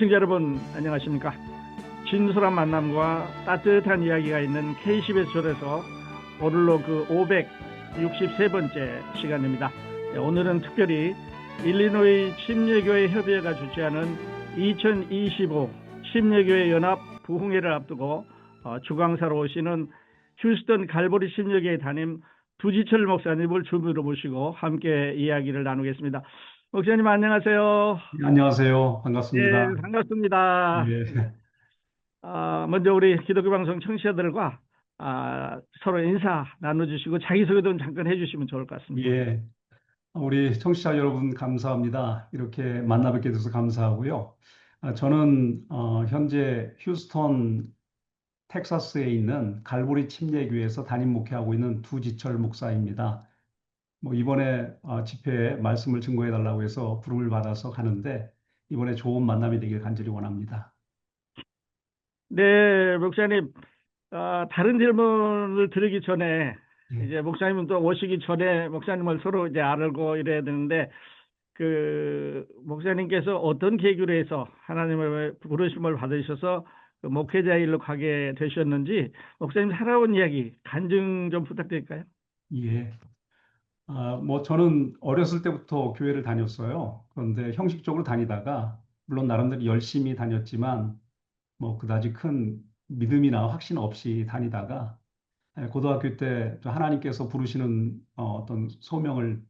애청자 여러분 안녕하십니까 진솔한 만남과 따뜻한 이야기가 있는 KCBS에서 오늘로 그 563번째 시간입니다 네, 오늘은 특별히 일리노이 침례교회 협의회가 주최하는 2025 침례교회 연합 부흥회를 앞두고 어, 주강사로 오시는 휴스턴 갈보리 침례교회 담임 두지철 목사님을 주무로 모시고 함께 이야기를 나누겠습니다. 목사님 안녕하세요. 네, 안녕하세요. 반갑습니다. 예, 반갑습니다. 예. 아, 먼저 우리 기독교 방송 청취자들과 아, 서로 인사 나눠주시고 자기소개 좀 잠깐 해주시면 좋을 것 같습니다. 예. 우리 청취자 여러분 감사합니다. 이렇게 만나 뵙게 돼서 감사하고요. 아, 저는 어, 현재 휴스턴 텍사스에 있는 갈보리 침례교회에서 담임 목회하고 있는 두지철 목사입니다. 뭐 이번에 어, 집회에 말씀을 증거해 달라고 해서 부름을 받아서 가는데 이번에 좋은 만남이 되길 간절히 원합니다. 네, 목사님, 아, 다른 질문을 드리기 전에 예. 이제 목사님은 또 오시기 전에 목사님을 서로 이제 알고 이래야 되는데 그 목사님께서 어떤 계기로 해서 하나님의 부르심을 받으셔서 그 목회자 일로 가게 되셨는지 목사님 살아온 이야기 간증 좀 부탁드릴까요? 예. 아, 뭐 저는 어렸을 때부터 교회를 다녔어요. 그런데 형식적으로 다니다가 물론 나름대로 열심히 다녔지만 뭐 그다지 큰 믿음이나 확신 없이 다니다가 예, 고등학교 때 하나님께서 부르시는 어, 어떤 소명을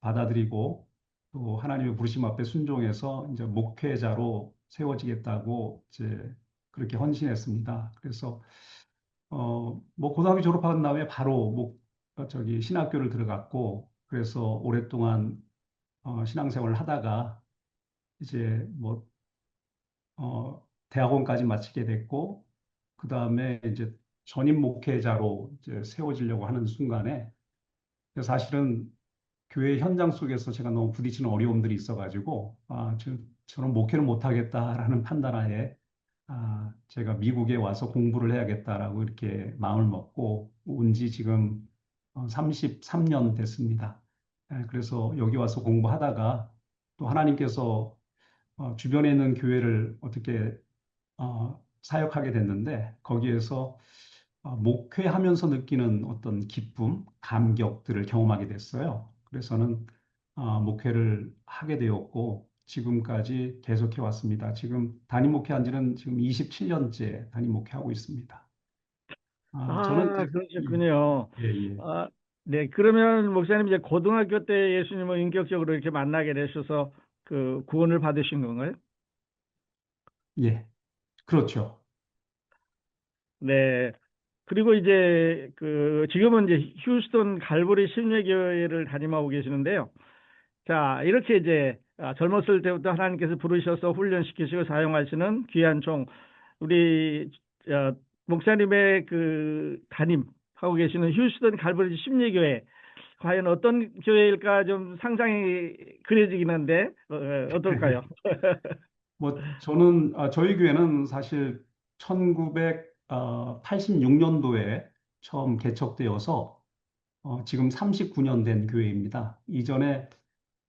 받아들이고 또 하나님의 부르심 앞에 순종해서 이제 목회자로 세워지겠다고 이제 그렇게 헌신했습니다. 그래서 어, 뭐 고등학교 졸업한 다음에 바로 목 어, 저기 신학교를 들어갔고 그래서 오랫동안 어, 신앙생활을 하다가 이제 뭐 어, 대학원까지 마치게 됐고 그 다음에 이제 전임 목회자로 이제 세워지려고 하는 순간에 사실은 교회 현장 속에서 제가 너무 부딪히는 어려움들이 있어가지고 아, 저, 저는 목회를 못하겠다라는 판단하에 아, 제가 미국에 와서 공부를 해야겠다라고 이렇게 마음을 먹고 온 지 지금 33년 됐습니다. 예, 그래서 여기 와서 공부하다가 또 하나님께서 어, 주변에 있는 교회를 어떻게 어, 사역하게 됐는데 거기에서 어, 목회하면서 느끼는 어떤 기쁨, 감격들을 경험하게 됐어요. 그래서는 어, 목회를 하게 되었고 지금까지 계속해 왔습니다. 지금 담임 목회한 지는 지금 27년째 담임 목회하고 있습니다. 아, 아, 저는 그러셨군요. 예, 예. 아, 네, 그러면 목사님 이제 고등학교 때 예수님을 인격적으로 이렇게 만나게 되셔서 그 구원을 받으신 건가요? 예. 그렇죠. 네. 그리고 이제 그 지금은 이제 휴스턴 갈보리 심례교회를 담임하고 계시는데요. 자, 이렇게 이제 아, 젊었을 때부터 하나님께서 부르셔서 훈련시키시고 사용하시는 귀한 종 우리 어, 목사님의 그 담임하고 계시는 휴스턴 갈보리 심례교회 과연 어떤 교회일까 좀 상상이 그려지긴 한데 어, 어, 어떨까요? 뭐 저는 아, 저희 교회는 사실 1986년도에 처음 개척되어서 어, 지금 39년 된 교회입니다. 이전에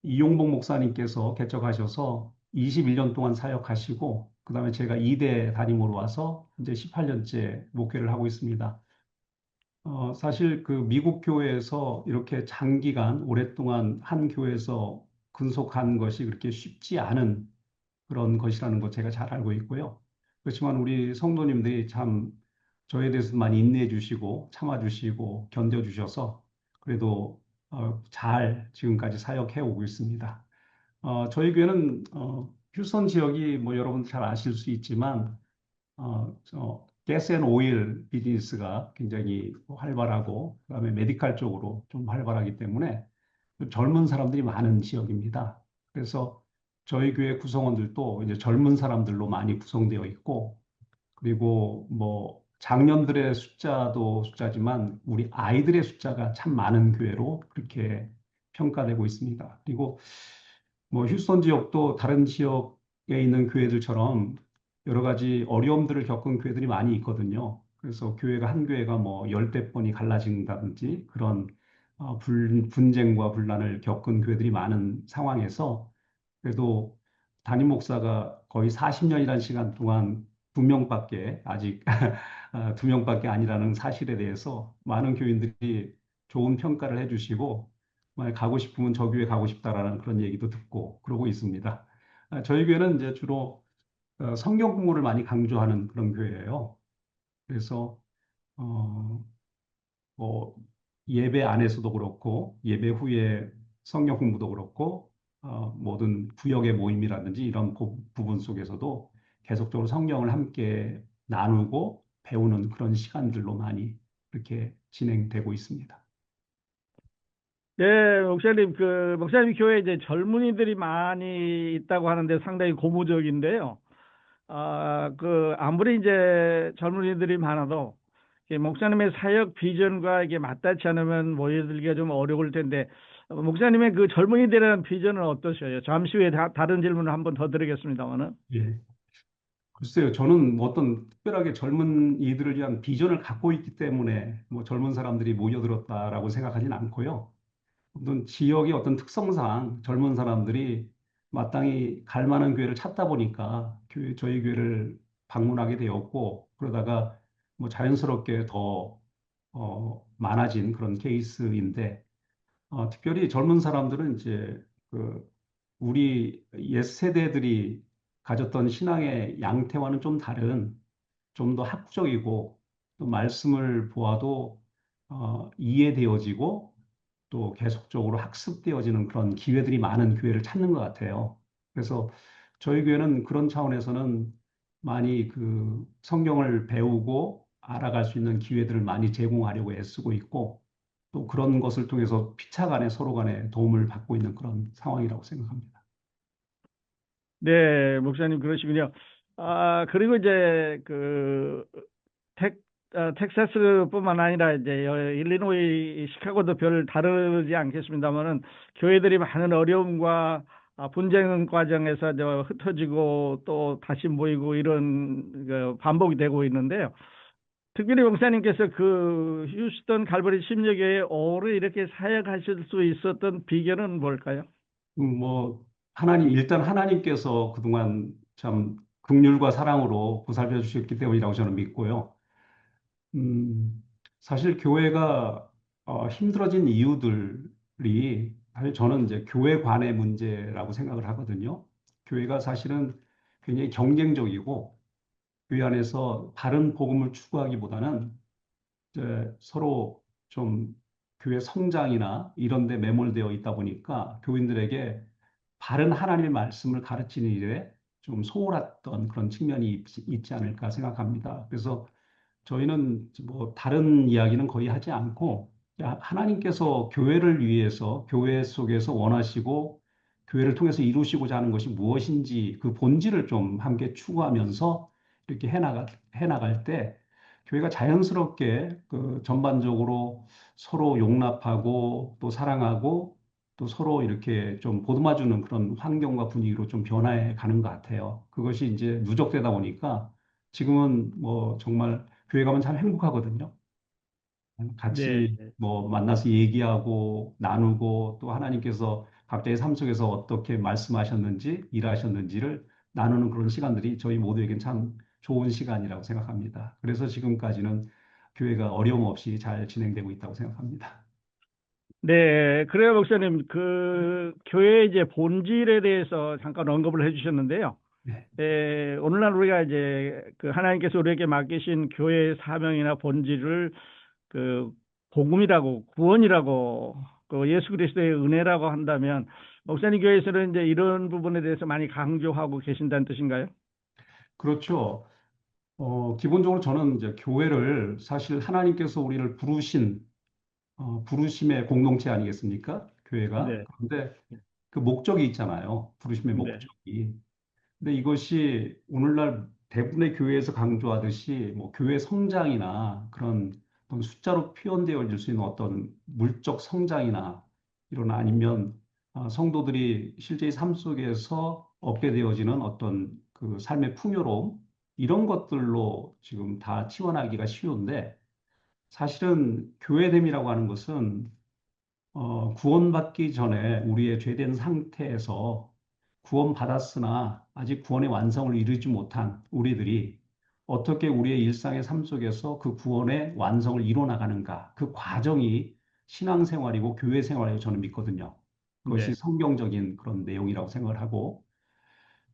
이용복 목사님께서 개척하셔서 21년 동안 사역하시고 그 다음에 제가 2대 담임으로 와서 이제 18년째 목회를 하고 있습니다. 어, 사실 그 미국 교회에서 이렇게 장기간 오랫동안 한 교회에서 근속한 것이 그렇게 쉽지 않은 그런 것이라는 것 제가 잘 알고 있고요. 그렇지만 우리 성도님들이 참 저에 대해서 많이 인내해 주시고 참아 주시고 견뎌 주셔서 그래도 어, 잘 지금까지 사역해 오고 있습니다. 어, 저희 교회는 어, 휴선 지역이 뭐 여러분 잘 아실 수 있지만 어, 어, 가스 앤 오일 비즈니스가 굉장히 활발하고 그다음에 메디칼 쪽으로 좀 활발하기 때문에 젊은 사람들이 많은 지역입니다. 그래서 저희 교회 구성원들도 이제 젊은 사람들로 많이 구성되어 있고 그리고 뭐 장년들의 숫자도 숫자지만 우리 아이들의 숫자가 참 많은 교회로 그렇게 평가되고 있습니다. 그리고 뭐 휴스턴 지역도 다른 지역에 있는 교회들처럼 여러 가지 어려움들을 겪은 교회들이 많이 있거든요. 그래서 교회가 한 교회가 뭐 열댓 번이 갈라진다든지 그런 어, 불, 분쟁과 분란을 겪은 교회들이 많은 상황에서 그래도 담임 목사가 거의 40년이라는 시간 동안 두 명밖에 아직 아, 두 명밖에 아니라는 사실에 대해서 많은 교인들이 좋은 평가를 해주시고 만약 가고 싶으면 저 교회 가고 싶다라는 그런 얘기도 듣고 그러고 있습니다. 아, 저희 교회는 이제 주로 어, 성경 공부를 많이 강조하는 그런 교회예요. 그래서 어, 뭐 예배 안에서도 그렇고 예배 후에 성경 공부도 그렇고 어, 모든 구역의 모임이라든지 이런 부- 부분 속에서도 계속적으로 성경을 함께 나누고 배우는 그런 시간들로 많이 이렇게 진행되고 있습니다. 네, 목사님, 그, 목사님 교회에 이제 젊은이들이 많이 있다고 하는데 상당히 고무적인데요. 아, 그, 아무리 이제 젊은이들이 많아도, 목사님의 사역 비전과 이게 맞닿지 않으면 모여들기가 좀 어려울 텐데, 어, 목사님의 그 젊은이들에 대한 비전은 어떠셔요? 잠시 후에 다, 다른 질문을 한번 더 드리겠습니다만은. 예. 글쎄요, 저는 뭐 어떤 특별하게 젊은 이들을 위한 비전을 갖고 있기 때문에 뭐 젊은 사람들이 모여들었다라고 생각하진 않고요. 어떤 지역의 어떤 특성상 젊은 사람들이 마땅히 갈 만한 교회를 찾다 보니까 교회, 저희 교회를 방문하게 되었고, 그러다가 뭐 자연스럽게 더, 어, 많아진 그런 케이스인데, 어, 특별히 젊은 사람들은 이제 그 우리 옛 세대들이 가졌던 신앙의 양태와는 좀 다른, 좀 더 학구적이고, 또 말씀을 보아도 어, 이해되어지고, 또 계속적으로 학습되어지는 그런 기회들이 많은 교회를 찾는 것 같아요. 그래서 저희 교회는 그런 차원에서는 많이 그 성경을 배우고 알아갈 수 있는 기회들을 많이 제공하려고 애쓰고 있고, 또 그런 것을 통해서 피차 간에 서로 간에 도움을 받고 있는 그런 상황이라고 생각합니다. 네, 목사님 그러시군요. 아, 그리고 이제 그 텍, 어, 텍사스뿐만 아니라 이제 여- 일리노이, 시카고도 별 다르지 않겠습니다만은 교회들이 많은 어려움과 아, 분쟁 과정에서 저 흩어지고 또 다시 모이고 이런 그 반복이 되고 있는데요. 특별히 목사님께서 그 휴스턴 갈보리 심리교회에 오래 이렇게 사역하실 수 있었던 비결은 뭘까요? 음, 뭐 하나님 일단 하나님께서 그동안 참 긍휼과 사랑으로 보살펴 주셨기 때문이라고 저는 믿고요. 음, 사실 교회가 어, 힘들어진 이유들이 사실 저는 이제 교회 관의 문제라고 생각을 하거든요. 교회가 사실은 굉장히 경쟁적이고 교회 안에서 바른 복음을 추구하기보다는 이제 서로 좀 교회 성장이나 이런 데 매몰되어 있다 보니까 교인들에게 바른 하나님의 말씀을 가르치는 일에 좀 소홀했던 그런 측면이 있- 있지 않을까 생각합니다. 그래서 저희는 뭐 다른 이야기는 거의 하지 않고 하나님께서 교회를 위해서 교회 속에서 원하시고 교회를 통해서 이루시고자 하는 것이 무엇인지 그 본질을 좀 함께 추구하면서 이렇게 해나가, 해나갈 때 교회가 자연스럽게 그 전반적으로 서로 용납하고 또 사랑하고 또 서로 이렇게 좀 보듬어주는 그런 환경과 분위기로 좀 변화해 가는 것 같아요. 그것이 이제 누적되다 보니까 지금은 뭐 정말 교회 가면 참 행복하거든요. 네. 같이 뭐 만나서 얘기하고 나누고 또 하나님께서 각자의 삶 속에서 어떻게 말씀하셨는지 일하셨는지를 나누는 그런 시간들이 저희 모두에겐 참 좋은 시간이라고 생각합니다. 그래서 지금까지는 교회가 어려움 없이 잘 진행되고 있다고 생각합니다. 네, 그래요, 목사님. 그 교회의 이제 본질에 대해서 잠깐 언급을 해주셨는데요. 네. 에, 오늘날 우리가 이제 그 하나님께서 우리에게 맡기신 교회의 사명이나 본질을 그 복음이라고 구원이라고 그 예수 그리스도의 은혜라고 한다면 목사님 교회에서는 이제 이런 부분에 대해서 많이 강조하고 계신다는 뜻인가요? 그렇죠. 어, 기본적으로 저는 이제 교회를 사실 하나님께서 우리를 부르신 어, 부르심의 공동체 아니겠습니까? 교회가. 네, 그런데 그 목적이 있잖아요. 부르심의 네, 목적이. 근데 이것이 오늘날 대부분의 교회에서 강조하듯이 뭐 교회 성장이나 그런 어떤 숫자로 표현되어질 수 있는 어떤 물적 성장이나 이런 아니면 아, 성도들이 실제의 삶 속에서 얻게 되어지는 어떤 그 삶의 풍요로움 이런 것들로 지금 다 치환하기가 쉬운데 사실은 교회됨이라고 하는 것은 어, 구원받기 전에 우리의 죄된 상태에서 구원받았으나 아직 구원의 완성을 이루지 못한 우리들이 어떻게 우리의 일상의 삶 속에서 그 구원의 완성을 이뤄 나가는가. 그 과정이 신앙생활이고 교회 생활이라고 저는 믿거든요. 그것이 네. 성경적인 그런 내용이라고 생각을 하고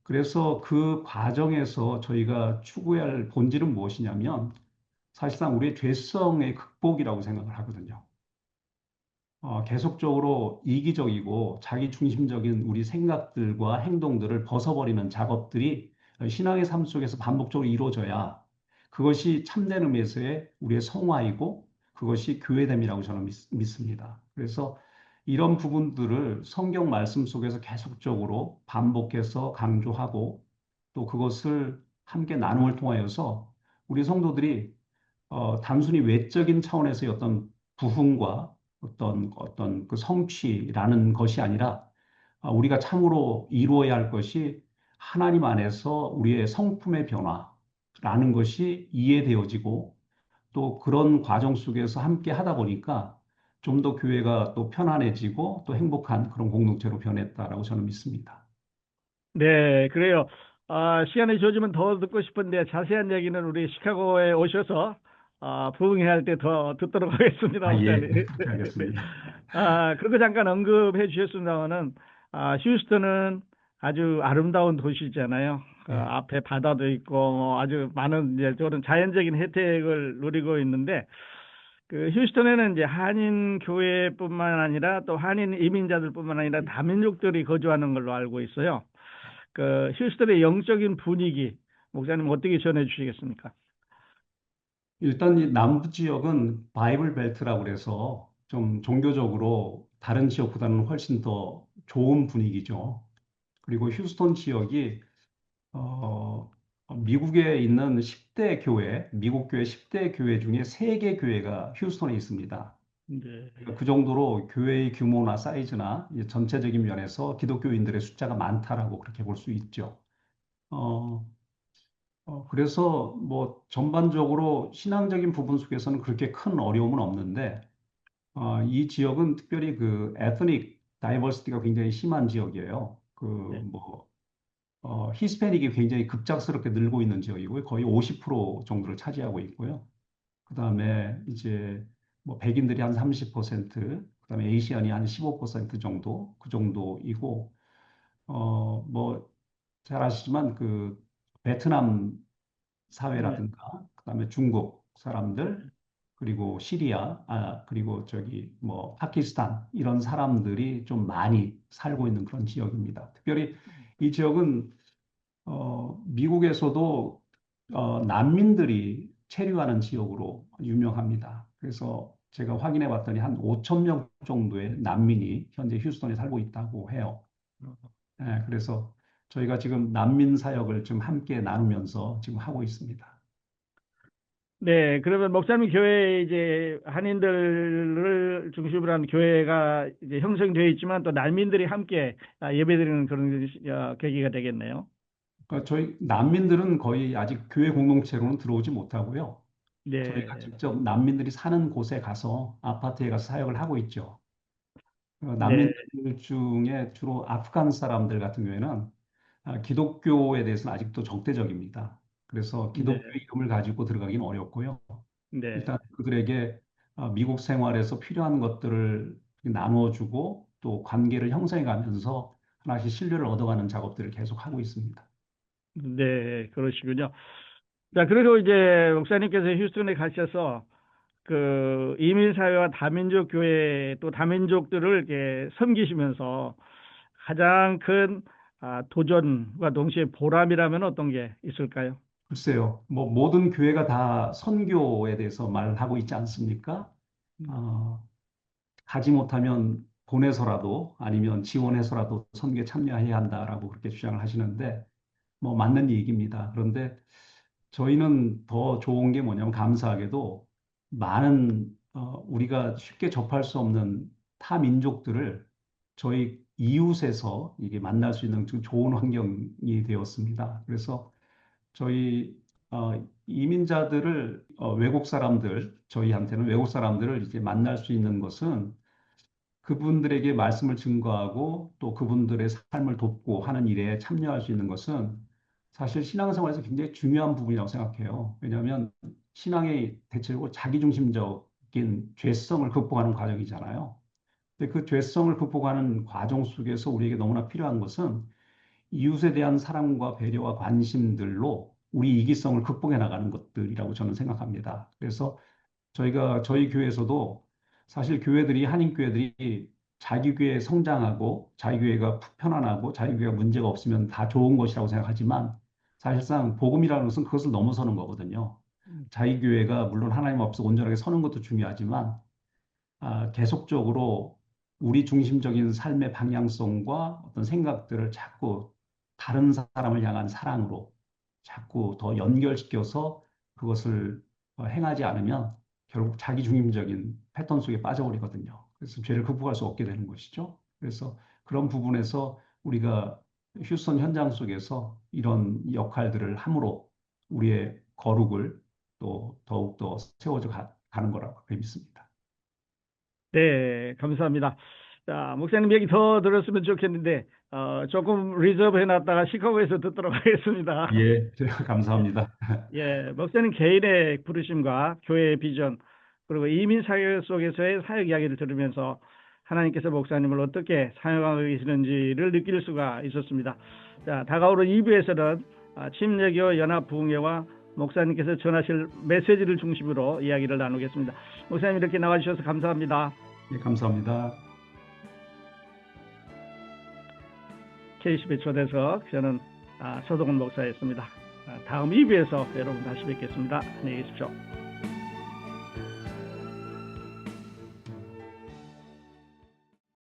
그래서 그 과정에서 저희가 추구해야 할 본질은 무엇이냐면 사실상 우리의 죄성의 극복이라고 생각을 하거든요. 어, 계속적으로 이기적이고 자기 중심적인 우리 생각들과 행동들을 벗어버리는 작업들이 신앙의 삶 속에서 반복적으로 이루어져야 그것이 참된 의미에서의 우리의 성화이고 그것이 교회됨이라고 저는 믿, 습니다. 그래서 이런 부분들을 성경 말씀 속에서 계속적으로 반복해서 강조하고 또 그것을 함께 나눔을 통하여서 우리 성도들이 어, 단순히 외적인 차원에서의 어떤 부흥과 어떤 어떤 그 성취라는 것이 아니라 아, 우리가 참으로 이루어야 할 것이 하나님 안에서 우리의 성품의 변화라는 것이 이해되어지고 또 그런 과정 속에서 함께 하다 보니까 좀 더 교회가 또 편안해지고 또 행복한 그런 공동체로 변했다라고 저는 믿습니다. 네, 그래요. 아, 시간이 주어지면 더 듣고 싶은데 자세한 얘기는 우리 시카고에 오셔서 아, 부흥회할 때 더 듣도록 하겠습니다. 아, 예, 목사님. 알겠습니다. 아, 그리고 잠깐 언급해 주셨습니다만은 아, 휴스턴은 아주 아름다운 도시잖아요. 그 네. 앞에 바다도 있고 뭐 아주 많은 이제 저런 자연적인 혜택을 누리고 있는데 그 휴스턴에는 이제 한인 교회뿐만 아니라 또 한인 이민자들뿐만 아니라 다민족들이 거주하는 걸로 알고 있어요. 그 휴스턴의 영적인 분위기 목사님 어떻게 전해 주시겠습니까? 일단 이 남부 지역은 바이블 벨트라고 그래서 좀 종교적으로 다른 지역보다는 훨씬 더 좋은 분위기죠. 그리고 휴스턴 지역이 어, 미국에 있는 10대 교회, 미국 교회 10대 교회 중에 3개 교회가 휴스턴에 있습니다. 네. 그러니까 그 정도로 교회의 규모나 사이즈나 전체적인 면에서 기독교인들의 숫자가 많다라고 그렇게 볼 수 있죠. 어, 어, 그래서 뭐 전반적으로 신앙적인 부분 속에서는 그렇게 큰 어려움은 없는데 어, 이 지역은 특별히 그 에트닉 다이버시티가 굉장히 심한 지역이에요. 그 네. 뭐 어, 히스패닉이 굉장히 급작스럽게 늘고 있는 지역이고요. 거의 50% 정도를 차지하고 있고요. 그다음에 이제 뭐 백인들이 한 30%, 그다음에 에이시안이 한 15% 정도 그 정도이고 어, 뭐 잘 아시지만 그 베트남 네. 사회라든가 그다음에 중국 사람들 그리고 시리아 아 그리고 저기 뭐 파키스탄 이런 사람들이 좀 많이 살고 있는 그런 지역입니다. 특별히 이 지역은 어, 미국에서도 어, 난민들이 체류하는 지역으로 유명합니다. 그래서 제가 확인해 봤더니 한 5천 명 정도의 난민이 현재 휴스턴에 살고 있다고 해요. 예, 그래서 저희가 지금 난민 사역을 좀 함께 나누면서 지금 하고 있습니다. 네, 그러면 목사님 교회에 이제 한인들을 중심으로 한 교회가 이제 형성되어 있지만 또 난민들이 함께 아, 예배드리는 그런 어, 계기가 되겠네요. 그러니까 저희 난민들은 거의 아직 교회 공동체로는 들어오지 못하고요. 네, 저희가 직접 난민들이 사는 곳에 가서 아파트에 가서 사역을 하고 있죠. 어, 네, 난민들 중에 주로 아프간 사람들 같은 경우에는 아, 기독교에 대해서는 아직도 적대적입니다. 그래서 네, 기독교 이름을 가지고 들어가기는 어렵고요. 네, 일단 그들에게 아, 미국 생활에서 필요한 것들을 나눠주고 또 관계를 형성해 가면서 하나씩 신뢰를 얻어가는 작업들을 계속 하고 있습니다. 네, 그러시군요. 자, 그리고 이제 목사님께서 휴스턴에 가셔서 그 이민 사회와 다민족 교회 또 다민족들을 이렇게 섬기시면서 가장 큰 아, 도전과 동시에 보람이라면 어떤 게 있을까요? 글쎄요, 뭐 모든 교회가 다 선교에 대해서 말하고 있지 않습니까? 어, 가지 못하면 보내서라도 아니면 지원해서라도 선교에 참여해야 한다라고 그렇게 주장을 하시는데 뭐 맞는 얘기입니다. 그런데 저희는 더 좋은 게 뭐냐면 감사하게도 많은 어, 우리가 쉽게 접할 수 없는 타 민족들을 저희 이웃에서 이게 만날 수 있는 좀 좋은 환경이 되었습니다. 그래서 저희 어, 이민자들을 어, 외국 사람들 저희한테는 외국 사람들을 이제 만날 수 있는 것은 그분들에게 말씀을 증거하고 또 그분들의 삶을 돕고 하는 일에 참여할 수 있는 것은 사실 신앙생활에서 굉장히 중요한 부분이라고 생각해요. 왜냐하면 신앙의 대체로 자기중심적인 죄성을 극복하는 과정이잖아요. 근데 그 죄성을 극복하는 과정 속에서 우리에게 너무나 필요한 것은 이웃에 대한 사랑과 배려와 관심들로 우리 이기성을 극복해 나가는 것들이라고 저는 생각합니다. 그래서 저희가 저희 교회에서도 사실 교회들이 한인 교회들이 자기 교회 성장하고 자기 교회가 편안하고 자기 교회가 문제가 없으면 다 좋은 것이라고 생각하지만 사실상 복음이라는 것은 그것을 넘어서는 거거든요. 자기 교회가 물론 하나님 앞에서 온전하게 서는 것도 중요하지만 아, 계속적으로 우리 중심적인 삶의 방향성과 어떤 생각들을 자꾸 다른 사람을 향한 사랑으로 자꾸 더 연결시켜서 그것을 어, 행하지 않으면 결국 자기 중심적인 패턴 속에 빠져버리거든요. 그래서 죄를 극복할 수 없게 되는 것이죠. 그래서 그런 부분에서 우리가 휴스턴 현장 속에서 이런 역할들을 함으로 우리의 거룩을 또 더욱더 세워져 가, 가는 거라고 믿습니다. 네, 감사합니다. 자, 목사님 얘기 더 들었으면 좋겠는데, 어, 조금 리저브 해놨다가 시카고에서 듣도록 하겠습니다. 예, 감사합니다. 예, 목사님 개인의 부르심과 교회의 비전, 그리고 이민 사회 속에서의 사역 이야기를 들으면서 하나님께서 목사님을 어떻게 사용하고 계시는지를 느낄 수가 있었습니다. 자, 다가오는 2부에서는 아, 침례교 연합 부흥회와 목사님께서 전하실 메시지를 중심으로 이야기를 나누겠습니다. 목사님 이렇게 나와주셔서 감사합니다. 예, 감사합니다. K10의 초대석 저는 아, 서동훈 목사였습니다. 아, 다음 2부에서 여러분 다시 뵙겠습니다. 안녕히 계십시오.